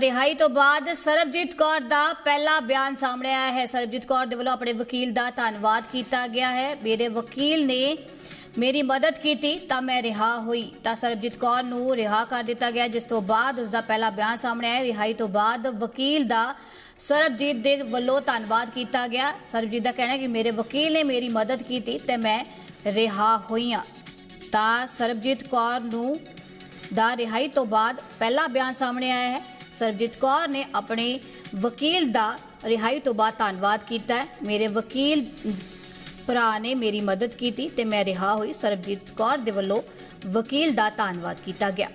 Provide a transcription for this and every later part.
ਰਿਹਾਈ ਤੋਂ ਬਾਅਦ ਸਰਬਜੀਤ ਕੌਰ ਦਾ ਪਹਿਲਾ ਬਿਆਨ ਸਾਹਮਣੇ ਆਇਆ ਹੈ। ਸਰਬਜੀਤ ਕੌਰ ਦੇ ਵੱਲੋਂ ਆਪਣੇ ਵਕੀਲ ਦਾ ਧੰਨਵਾਦ ਕੀਤਾ ਗਿਆ ਹੈ। ਮੇਰੇ ਵਕੀਲ ਨੇ ਮੇਰੀ ਮਦਦ ਕੀਤੀ ਤਾਂ ਮੈਂ ਰਿਹਾ ਹੋਈ। ਤਾਂ ਸਰਬਜੀਤ ਕੌਰ ਨੂੰ ਰਿਹਾ ਕਰ ਦਿੱਤਾ ਗਿਆ, ਜਿਸ ਤੋਂ ਬਾਅਦ ਉਸ ਦਾ ਪਹਿਲਾ ਬਿਆਨ ਸਾਹਮਣੇ ਆਇਆ। ਰਿਹਾਈ ਤੋਂ ਬਾਅਦ ਵਕੀਲ ਦਾ ਸਰਬਜੀਤ ਦੇ ਵੱਲੋਂ ਧੰਨਵਾਦ ਕੀਤਾ ਗਿਆ। ਸਰਬਜੀਤ ਦਾ ਕਹਿਣਾ ਹੈ ਕਿ ਮੇਰੇ ਵਕੀਲ ਨੇ ਮੇਰੀ ਮਦਦ ਕੀਤੀ ਤੇ ਮੈਂ ਰਿਹਾ ਹੋਈ ਹਾਂ। ਤਾਂ ਸਰਬਜੀਤ ਕੌਰ ਨੂੰ ਦਾ ਰਿਹਾਈ ਤੋਂ ਬਾਅਦ ਪਹਿਲਾ ਬਿਆਨ ਸਾਹਮਣੇ ਆਇਆ ਹੈ। ਸਰਬਜੀਤ ਕੌਰ ਨੇ ਆਪਣੇ ਵਕੀਲ ਦਾ ਰਿਹਾਈ ਤੋਂ ਬਾਅਦ ਧੰਨਵਾਦ ਕੀਤਾ ਮੇਰੇ ਵਕੀਲ ਭਰਾ ਨੇ ਮੇਰੀ ਮਦਦ ਕੀਤੀ ਤੇ ਮੈਂ ਰਿਹਾ ਹੋਈ ਸਰਬਜੀਤ ਕੌਰ ਦੇ ਵੱਲੋਂ ਵਕੀਲ ਦਾ ਧੰਨਵਾਦ ਕੀਤਾ ਗਿਆ।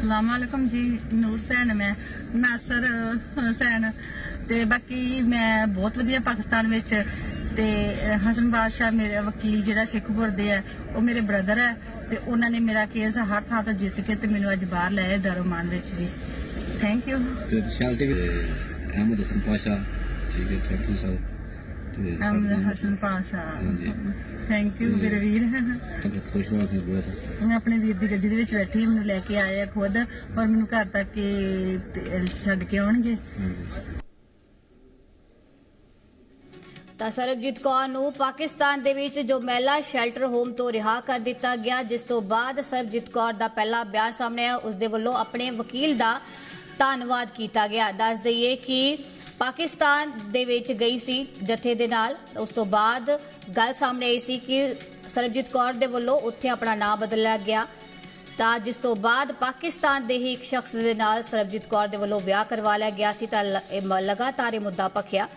ਸਲਾਮ ਅਲੈਕਮ ਜੀ, ਨੂਰ ਸੈਨ ਮੈਂ ਨਾਸਰ ਹੁਸੈਨ। ਤੇ ਬਾਕੀ ਮੈਂ ਬਹੁਤ ਵਧੀਆ ਪਾਕਿਸਤਾਨ ਵਿੱਚ ਤੇ ਹਸਨ ਬਾਦਸ਼ਾਹ ਮੇਰੇ ਵਕੀਲ ਜਿਹੜਾ ਸਿੱਖਪੁਰ ਦੇ ਆ ਉਹ ਮੇਰੇ ਬ੍ਰਦਰ ਹੈ ਤੇ ਉਹਨਾਂ ਨੇ ਮੇਰਾ ਕੇਸ ਹਰ ਥਾਂ ਤੋਂ ਜਿੱਤ ਕੇ ਤੇ ਮੈਨੂੰ ਅੱਜ ਬਾਹਰ ਲੈ ਆਏ ਦਰਮਾਨ ਵਿੱਚ ਜੀ। ਥੈਂਕ ਯੂ ਤੇ ਸ਼ਾਲਟੀ ਵੀ ਅਹਿਮਦ ਹਸਨ ਪਾਸ਼ਾ ਠੀਕ ਹੈ ਥੈਂਕ ਯੂ ਸਰ ਤੇ ਸਭ ਹਸਨ ਪਾਸ਼ਾ ਹਾਂਜੀ। ਥੈਂਕ ਯੂ ਮੇਰੇ ਵੀਰ। ਤੱਕ ਖੁਸ਼ ਹੋ ਕੇ ਬਹੁਤ ਮੈਂ ਆਪਣੇ ਵੀਰ ਦੀ ਗੱਡੀ ਦੇ ਵਿੱਚ ਬੈਠੀ ਮੈਨੂੰ ਲੈ ਕੇ ਆਏ ਆ ਖੁਦ ਔਰ ਮੈਨੂੰ ਘਰ ਤੱਕ ਛੱਡ ਕੇ ਆਉਣਗੇ। ਤਾਂ ਸਰਬਜੀਤ ਕੌਰ ਨੂੰ ਪਾਕਿਸਤਾਨ ਦੇ ਵਿੱਚ ਜੋ ਮਹਿਲਾ ਸ਼ੈਲਟਰ ਹੋਮ ਤੋਂ ਰਿਹਾ ਕਰ ਦਿੱਤਾ ਗਿਆ, ਜਿਸ ਤੋਂ ਬਾਅਦ ਸਰਬਜੀਤ ਕੌਰ ਦਾ ਪਹਿਲਾ ਬਿਆਨ ਸਾਹਮਣੇ ਆਇਆ, ਉਸ ਦੇ ਵੱਲੋਂ ਆਪਣੇ ਵਕੀਲ ਦਾ ਧੰਨਵਾਦ ਕੀਤਾ ਗਿਆ। ਦੱਸ ਦਈਏ ਕਿ ਪਾਕਿਸਤਾਨ ਦੇ ਵਿੱਚ ਗਈ ਸੀ ਜਥੇ ਦੇ ਨਾਲ। ਉਸ ਤੋਂ ਬਾਅਦ ਗੱਲ ਸਾਹਮਣੇ ਆਈ ਸੀ ਕਿ ਸਰਬਜੀਤ ਕੌਰ ਦੇ ਵੱਲੋਂ ਉੱਥੇ ਆਪਣਾ ਨਾਮ ਬਦਲਿਆ ਗਿਆ। ਤਾਂ ਜਿਸ ਤੋਂ ਬਾਅਦ ਪਾਕਿਸਤਾਨ ਦੇ ਹੀ ਇੱਕ ਸ਼ਖਸ ਦੇ ਨਾਲ ਸਰਬਜੀਤ ਕੌਰ ਦੇ ਵੱਲੋਂ ਵਿਆਹ ਕਰਵਾ ਲਿਆ ਗਿਆ ਸੀ, ਤਾਂ ਲ- ਇਹ ਮ- ਲਗਾਤਾਰ ਇਹ ਮੁੱਦਾ ਪਖਿਆ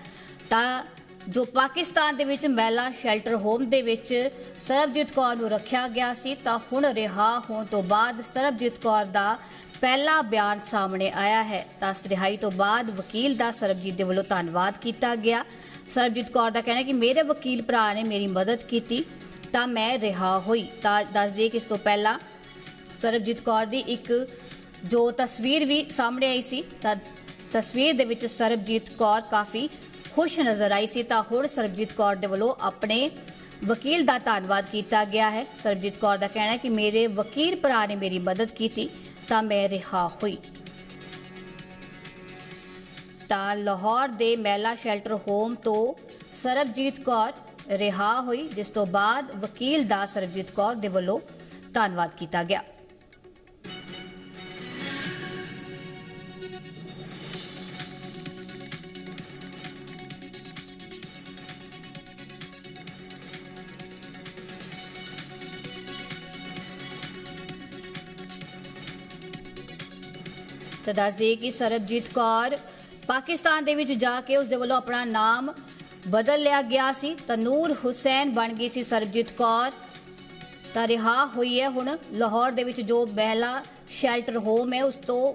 ਤਾਂ ਜੋ ਪਾਕਿਸਤਾਨ ਦੇ ਵਿੱਚ ਮਹਿਲਾ ਸ਼ੈਲਟਰ ਹੋਮ ਦੇ ਵਿੱਚ ਸਰਬਜੀਤ ਕੌਰ ਨੂੰ ਰੱਖਿਆ ਗਿਆ ਸੀ, ਤਾਂ ਹੁਣ ਰਿਹਾ ਹੋਣ ਤੋਂ ਬਾਅਦ ਸਰਬਜੀਤ ਕੌਰ ਦਾ ਪਹਿਲਾ ਬਿਆਨ ਸਾਹਮਣੇ ਆਇਆ ਹੈ। ਤਾਂ ਇਸ ਰਿਹਾਈ ਤੋਂ ਬਾਅਦ ਵਕੀਲ ਦਾ ਸਰਬਜੀਤ ਦੇ ਵੱਲੋਂ ਧੰਨਵਾਦ ਕੀਤਾ ਗਿਆ। ਸਰਬਜੀਤ ਕੌਰ ਦਾ ਕਹਿਣਾ ਕਿ ਮੇਰੇ ਵਕੀਲ ਭਰਾ ਨੇ ਮੇਰੀ ਮਦਦ ਕੀਤੀ, ਤਾਂ ਮੈਂ ਰਿਹਾ ਹੋਈ। ਤਾਂ ਦੱਸ ਦਈਏ ਕਿ ਇਸ ਤੋਂ ਪਹਿਲਾਂ ਸਰਬਜੀਤ ਕੌਰ ਦੀ ਇੱਕ ਜੋ ਤਸਵੀਰ ਵੀ ਸਾਹਮਣੇ ਆਈ ਸੀ, ਤਾਂ ਤਸਵੀਰ ਦੇ ਵਿੱਚ ਸਰਬਜੀਤ ਕੌਰ ਕਾਫੀ ਖੁਸ਼ ਨਜ਼ਰ ਆਈ ਸੀ, ਤਾਂ ਹੁਣ ਸਰਬਜੀਤ ਕੌਰ ਦੇ ਵੱਲੋਂ ਆਪਣੇ ਵਕੀਲ ਦਾ ਧੰਨਵਾਦ ਕੀਤਾ ਗਿਆ ਹੈ। ਸਰਬਜੀਤ ਕੌਰ ਦਾ ਕਹਿਣਾ ਹੈ ਕਿ ਮੇਰੇ ਵਕੀਲ ਭਰਾ ਨੇ ਮੇਰੀ ਮਦਦ ਕੀਤੀ, ਤਾਂ ਮੈਂ ਰਿਹਾ ਹੋਈ। ਤਾਂ ਲਾਹੌਰ ਦੇ ਮਹਿਲਾ ਸ਼ੈਲਟਰ ਹੋਮ ਤੋਂ ਸਰਬਜੀਤ ਕੌਰ ਰਿਹਾ ਹੋਈ, ਜਿਸ ਤੋਂ ਬਾਅਦ ਵਕੀਲ ਦਾ ਸਰਬਜੀਤ ਕੌਰ ਦੇ ਵੱਲੋਂ ਧੰਨਵਾਦ ਕੀਤਾ ਗਿਆ। ਤਾਂ ਦੱਸ ਦਈਏ ਕਿ ਸਰਬਜੀਤ ਕੌਰ ਪਾਕਿਸਤਾਨ ਦੇ ਵਿੱਚ ਜਾ ਕੇ ਉਸ ਦੇ ਵੱਲੋਂ ਆਪਣਾ ਨਾਮ ਬਦਲ ਲਿਆ ਗਿਆ ਸੀ। ਤਾਂ ਨੂਰ ਹੁਸੈਨ ਬਣ ਗਈ ਸੀ ਸਰਬਜੀਤ ਕੌਰ। ਤਾਂ ਰਿਹਾ ਹੋਈ ਹੈ ਹੁਣ ਲਾਹੌਰ ਦੇ ਵਿੱਚ ਜੋ ਮਹਿਲਾ ਸ਼ੈਲਟਰ ਹੋਮ ਹੈ, ਉਸ ਤੋਂ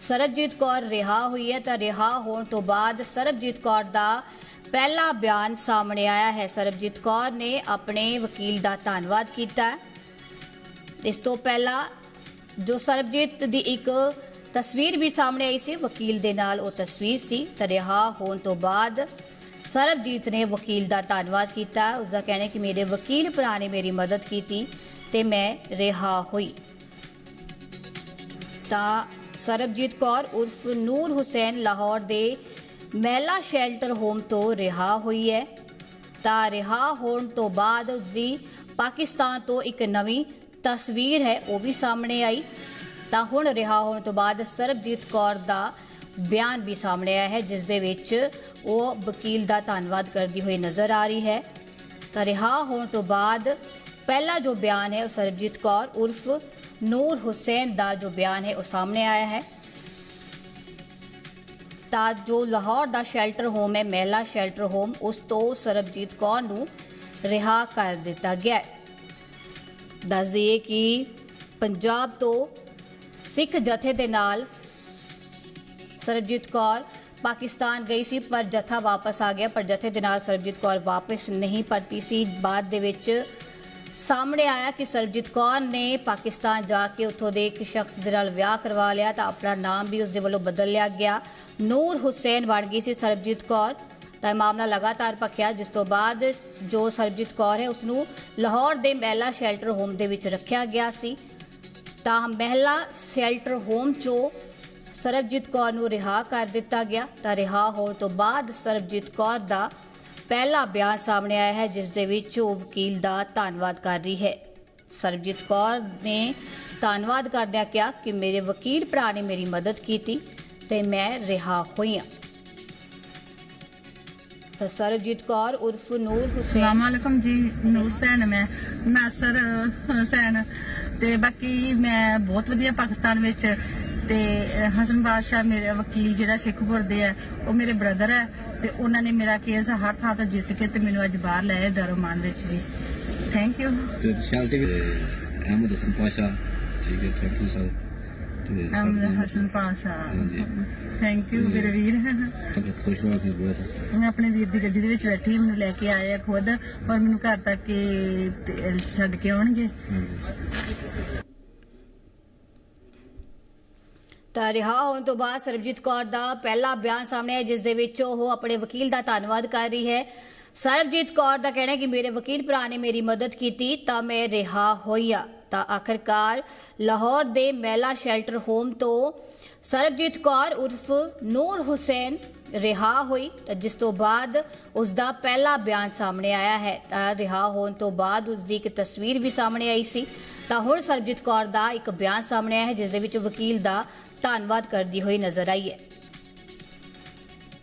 ਸਰਬਜੀਤ ਕੌਰ ਰਿਹਾ ਹੋਈ ਹੈ। ਤਾਂ ਰਿਹਾ ਹੋਣ ਤੋਂ ਬਾਅਦ ਸਰਬਜੀਤ ਕੌਰ ਦਾ ਪਹਿਲਾ ਬਿਆਨ ਸਾਹਮਣੇ ਆਇਆ ਹੈ। ਸਰਬਜੀਤ ਕੌਰ ਨੇ ਆਪਣੇ ਵਕੀਲ ਦਾ ਧੰਨਵਾਦ ਕੀਤਾ। ਇਸ ਤੋਂ ਪਹਿਲਾਂ ਜੋ ਸਰਬਜੀਤ ਦੀ ਇੱਕ ਤਸਵੀਰ ਵੀ ਸਾਹਮਣੇ ਆਈ ਸੀ। ਵਕੀਲ ਦੇ ਨਾਲ ਉਹ ਤਸਵੀਰ ਸੀ। ਤਾਂ ਰਿਹਾ ਹੋਣ ਤੋਂ ਬਾਅਦ ਸਰਬਜੀਤ ਨੇ ਵਕੀਲ ਦਾ ਧੰਨਵਾਦ ਕੀਤਾ। ਉਸ ਦਾ ਕਹਿਣਾ ਕਿ ਮੇਰੇ ਵਕੀਲ ਭਰਾ ਨੇ ਮੇਰੀ ਮਦਦ ਕੀਤੀ ਤੇ ਮੈਂ ਰਿਹਾ ਹੋਈ। ਤਾਂ ਸਰਬਜੀਤ ਕੌਰ ਉਰਫ ਨੂਰ ਹੁਸੈਨ ਲਾਹੌਰ ਦੇ ਮਹਿਲਾ ਸ਼ੈਲਟਰ ਹੋਮ ਤੋਂ ਰਿਹਾ ਹੋਈ ਹੈ। ਤਾਂ ਰਿਹਾ ਹੋਣ ਤੋਂ ਬਾਅਦ ਉਸਦੀ ਪਾਕਿਸਤਾਨ ਤੋਂ ਇੱਕ ਨਵੀਂ ਤਸਵੀਰ ਹੈ, ਉਹ ਵੀ ਸਾਹਮਣੇ ਆਈ। ਤਾਂ ਹੁਣ ਰਿਹਾ ਹੋਣ ਤੋਂ ਬਾਅਦ ਸਰਬਜੀਤ ਕੌਰ ਦਾ ਬਿਆਨ ਵੀ ਸਾਹਮਣੇ ਆਇਆ ਹੈ, ਜਿਸ ਦੇ ਵਿੱਚ ਉਹ ਵਕੀਲ ਦਾ ਧੰਨਵਾਦ ਕਰਦੀ ਹੋਈ ਨਜ਼ਰ ਆ ਰਹੀ ਹੈ। ਤਾਂ ਰਿਹਾ ਹੋਣ ਤੋਂ ਬਾਅਦ ਪਹਿਲਾ ਜੋ ਬਿਆਨ ਹੈ ਉਹ ਸਰਬਜੀਤ ਕੌਰ ਉਰਫ ਨੂਰ ਹੁਸੈਨ ਦਾ ਜੋ ਬਿਆਨ ਹੈ ਉਹ ਸਾਹਮਣੇ ਆਇਆ ਹੈ। ਤਾਂ ਜੋ ਲਾਹੌਰ ਦਾ ਸ਼ੈਲਟਰ ਹੋਮ ਹੈ, ਮਹਿਲਾ ਸ਼ੈਲਟਰ ਹੋਮ, ਉਸ ਤੋਂ ਸਰਬਜੀਤ ਕੌਰ ਨੂੰ ਰਿਹਾ ਕਰ ਦਿੱਤਾ ਗਿਆ ਹੈ। ਦੱਸ ਦਈਏ ਕਿ ਪੰਜਾਬ ਤੋਂ ਸਿੱਖ ਜਥੇ ਦੇ ਨਾਲ ਸਰਬਜੀਤ ਕੌਰ ਪਾਕਿਸਤਾਨ ਗਈ ਸੀ, ਪਰ ਜਥਾ ਵਾਪਸ ਆ ਗਿਆ। ਪਰ ਜਥੇ ਦੇ ਨਾਲ ਸਰਬਜੀਤ ਕੌਰ ਵਾਪਸ ਨਹੀਂ ਪਰਤੀ ਸੀ। ਬਾਅਦ ਦੇ ਵਿੱਚ ਸਾਹਮਣੇ ਆਇਆ ਕਿ ਸਰਬਜੀਤ ਕੌਰ ਨੇ ਪਾਕਿਸਤਾਨ ਜਾ ਕੇ ਉੱਥੋਂ ਦੇ ਇੱਕ ਸ਼ਖਸ ਦੇ ਨਾਲ ਵਿਆਹ ਕਰਵਾ ਲਿਆ ਤਾਂ ਆਪਣਾ ਨਾਮ ਵੀ ਉਸ ਦੇ ਵੱਲੋਂ ਬਦਲ ਲਿਆ ਗਿਆ। ਨੂਰ ਹੁਸੈਨ ਬਣ ਗਈ ਸੀ ਸਰਬਜੀਤ ਕੌਰ। ਤਾਂ ਇਹ ਮਾਮਲਾ ਲਗਾਤਾਰ ਭਖਿਆ, ਜਿਸ ਤੋਂ ਬਾਅਦ ਜੋ ਸਰਬਜੀਤ ਕੌਰ ਹੈ ਉਸ ਨੂੰ ਲਾਹੌਰ ਦੇ ਮਹਿਲਾ ਸ਼ੈਲਟਰ ਹੋਮ ਦੇ ਵਿੱਚ ਰੱਖਿਆ ਗਿਆ ਸੀ। ਤਾਂ ਮਹਿਲਾ ਸ਼ੈਲਟਰ ਹੋਮ ਚੋਂ ਸਰਬਜੀਤ ਕੌਰ ਨੂੰ ਰਿਹਾ ਕਰ ਦਿੱਤਾ ਗਿਆ। ਤਾਂ ਰਿਹਾ ਹੋਣ ਤੋਂ ਬਾਅਦ ਸਰਬਜੀਤ ਕੌਰ ਦਾ ਪਹਿਲਾ ਬਿਆਨ ਸਾਹਮਣੇ ਆਇਆ ਹੈ, ਜਿਸ ਦੇ ਵਿੱਚ ਉਹ ਵਕੀਲ ਦਾ ਧੰਨਵਾਦ ਕਰ ਰਹੀ ਹੈ। ਸਰਬਜੀਤ ਕੌਰ ਨੇ ਧੰਨਵਾਦ ਕਰਦਿਆਂ ਕਿਹਾ ਕਿ ਮੇਰੇ ਵਕੀਲ ਭਰਾ ਨੇ ਮੇਰੀ ਮਦਦ ਕੀਤੀ ਤੇ ਮੈਂ ਰਿਹਾ ਹੋਈ ਹਾਂ। ਤਾਂ ਸਰਬਜੀਤ ਕੌਰ ਉਰਫ ਨੂਰ ਹੁਸੈਨ ਸਲਾਮੁਅਲੈਕਮ ਜੀ, ਨੂਰ ਸੈਨ ਮੈਂ। ਨਾਸਰ ਹੁਸੈਨ ਤੇ ਬਾਕੀ ਮੈਂ ਬਹੁਤ ਵਧੀਆ ਪਾਕਿਸਤਾਨ ਵਿੱਚ ਤੇ ਹਸਨ ਬਾਦਸ਼ਾਹ ਮੇਰੇ ਵਕੀਲ ਜਿਹੜਾ ਸਿੱਖਪੁਰ ਦੇ ਆ, ਉਹ ਮੇਰੇ ਬ੍ਰਦਰ ਹੈ ਤੇ ਉਹਨਾਂ ਨੇ ਮੇਰਾ ਕੇਸ ਹਰ ਥਾਂ ਤੋਂ ਜਿੱਤ ਕੇ ਤੇ ਮੈਨੂੰ ਅੱਜ ਬਾਹਰ ਲੈ ਆਏ ਦਰਮਾਨ ਵਿੱਚ ਜੀ। ਥੈਂਕ ਯੂ ਤੇ ਸ਼ੈਲਟਰ ਅਹਿਮਦ ਹਸਨ ਪਾਸ਼ਾ, ਠੀਕ ਹੈ ਥੈਂਕ ਯੂ ਸਰ ਤੇ ਅਮ ਸਾਡੇ ਹਸਨ ਪਾਸ਼ਾ ਹਾਂਜੀ। ਥੈਂਕ ਯੂ ਮੇਰੇ ਵੀਰ। ਤੱਕ ਖੁਸ਼ ਹੋ ਕੇ ਬਹੁਤ ਮੈਂ ਆਪਣੇ ਵੀਰ ਦੀ ਗੱਡੀ ਦੇ ਵਿੱਚ ਬੈਠੀ ਮੈਨੂੰ ਲੈ ਕੇ ਆਏ ਆ ਖੁਦ ਔਰ ਮੈਨੂੰ ਘਰ ਤੱਕ ਹੀ ਤੇ ਛੱਡ ਕੇ ਆਉਣਗੇ। ਤਾਂ ਰਿਹਾ ਹੋਣ ਤੋਂ ਬਾਅਦ ਸਰਬਜੀਤ ਕੌਰ ਦਾ ਪਹਿਲਾ ਬਿਆਨ ਸਾਹਮਣੇ ਆਇਆ ਜਿਸ ਦੇ ਵਿੱਚ ਉਹ ਆਪਣੇ ਵਕੀਲ ਦਾ ਧੰਨਵਾਦ ਕਰ ਰਹੀ ਹੈ। ਸਰਬਜੀਤ ਕੌਰ ਦਾ ਕਹਿਣਾ ਹੈ ਕਿ ਮੇਰੇ ਵਕੀਲ ਭਰਾ ਨੇ ਮੇਰੀ ਮਦਦ ਕੀਤੀ ਤਾਂ ਮੈਂ ਰਿਹਾ ਹੋਈਆ ਤਾਂ ਆਖਰਕਾਰ ਲਾਹੌਰ ਦੇ ਮਹਿਲਾ ਸ਼ੈਲਟਰ ਹੋਮ ਤੋਂ ਸਰਬਜੀਤ ਕੌਰ ਉਰਫ ਨੂਰ ਹੁਸੈਨ ਰਿਹਾ ਹੋਈ। ਤਾਂ ਜਿਸ ਤੋਂ ਬਾਅਦ ਉਸ ਦਾ ਪਹਿਲਾ ਬਿਆਨ ਸਾਹਮਣੇ ਆਇਆ ਹੈ। ਤਾਂ ਰਿਹਾ ਹੋਣ ਤੋਂ ਬਾਅਦ ਉਸ ਦੀ ਇੱਕ ਤਸਵੀਰ ਵੀ ਸਾਹਮਣੇ ਆਈ ਸੀ। ਤਾਂ ਹੁਣ ਸਰਬਜੀਤ ਕੌਰ ਦਾ ਇੱਕ ਬਿਆਨ ਸਾਹਮਣੇ ਆਇਆ ਹੈ, ਜਿਸ ਦੇ ਵਿੱਚ ਵਕੀਲ ਦਾ ਧੰਨਵਾਦ ਕਰਦੀ ਹੋਈ ਨਜ਼ਰ ਆਈ ਹੈ।